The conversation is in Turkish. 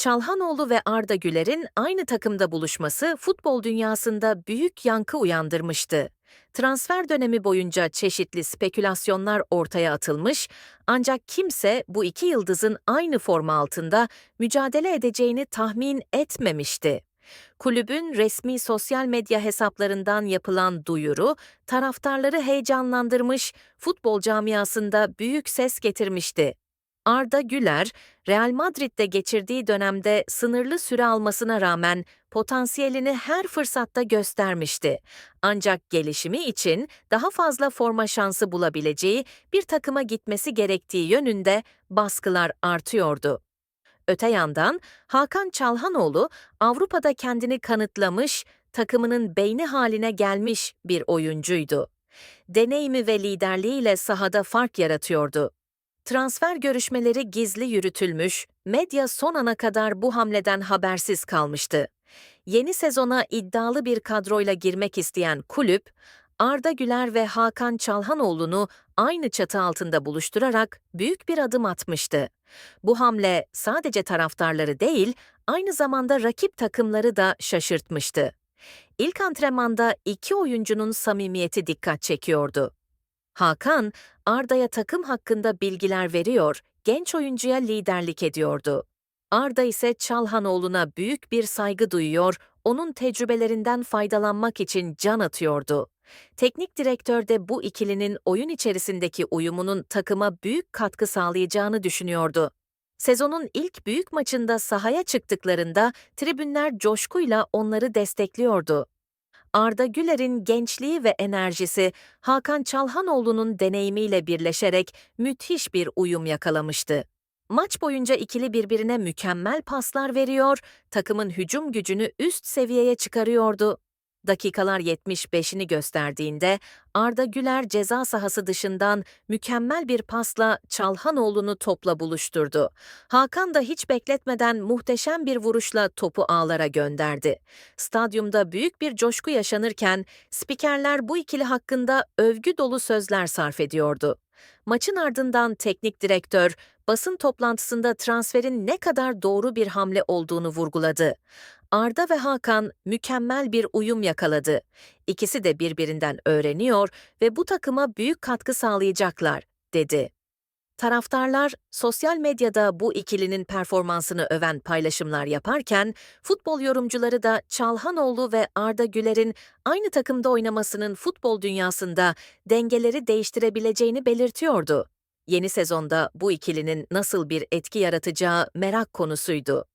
Çalhanoğlu ve Arda Güler'in aynı takımda buluşması futbol dünyasında büyük yankı uyandırmıştı. Transfer dönemi boyunca çeşitli spekülasyonlar ortaya atılmış ancak kimse bu iki yıldızın aynı forma altında mücadele edeceğini tahmin etmemişti. Kulübün resmi sosyal medya hesaplarından yapılan duyuru taraftarları heyecanlandırmış, futbol camiasında büyük ses getirmişti. Arda Güler, Real Madrid'de geçirdiği dönemde sınırlı süre almasına rağmen potansiyelini her fırsatta göstermişti. Ancak gelişimi için daha fazla forma şansı bulabileceği bir takıma gitmesi gerektiği yönünde baskılar artıyordu. Öte yandan Hakan Çalhanoğlu Avrupa'da kendini kanıtlamış, takımının beyni haline gelmiş bir oyuncuydu. Deneyimi ve liderliğiyle sahada fark yaratıyordu. Transfer görüşmeleri gizli yürütülmüş, medya son ana kadar bu hamleden habersiz kalmıştı. Yeni sezona iddialı bir kadroyla girmek isteyen kulüp, Arda Güler ve Hakan Çalhanoğlu'nu aynı çatı altında buluşturarak büyük bir adım atmıştı. Bu hamle sadece taraftarları değil, aynı zamanda rakip takımları da şaşırtmıştı. İlk antrenmanda iki oyuncunun samimiyeti dikkat çekiyordu. Hakan, Arda'ya takım hakkında bilgiler veriyor, genç oyuncuya liderlik ediyordu. Arda ise Çalhanoğlu'na büyük bir saygı duyuyor, onun tecrübelerinden faydalanmak için can atıyordu. Teknik direktör de bu ikilinin oyun içerisindeki uyumunun takıma büyük katkı sağlayacağını düşünüyordu. Sezonun ilk büyük maçında sahaya çıktıklarında tribünler coşkuyla onları destekliyordu. Arda Güler'in gençliği ve enerjisi Hakan Çalhanoğlu'nun deneyimiyle birleşerek müthiş bir uyum yakalamıştı. Maç boyunca ikili birbirine mükemmel paslar veriyor, takımın hücum gücünü üst seviyeye çıkarıyordu. Dakikalar 75'ini gösterdiğinde Arda Güler ceza sahası dışından mükemmel bir pasla Çalhanoğlu'nu topla buluşturdu. Hakan da hiç bekletmeden muhteşem bir vuruşla topu ağlara gönderdi. Stadyumda büyük bir coşku yaşanırken spikerler bu ikili hakkında övgü dolu sözler sarf ediyordu. Maçın ardından teknik direktör basın toplantısında transferin ne kadar doğru bir hamle olduğunu vurguladı. Arda ve Hakan mükemmel bir uyum yakaladı. İkisi de birbirinden öğreniyor ve bu takıma büyük katkı sağlayacaklar, dedi. Taraftarlar sosyal medyada bu ikilinin performansını öven paylaşımlar yaparken, futbol yorumcuları da Çalhanoğlu ve Arda Güler'in aynı takımda oynamasının futbol dünyasında dengeleri değiştirebileceğini belirtiyordu. Yeni sezonda bu ikilinin nasıl bir etki yaratacağı merak konusuydu.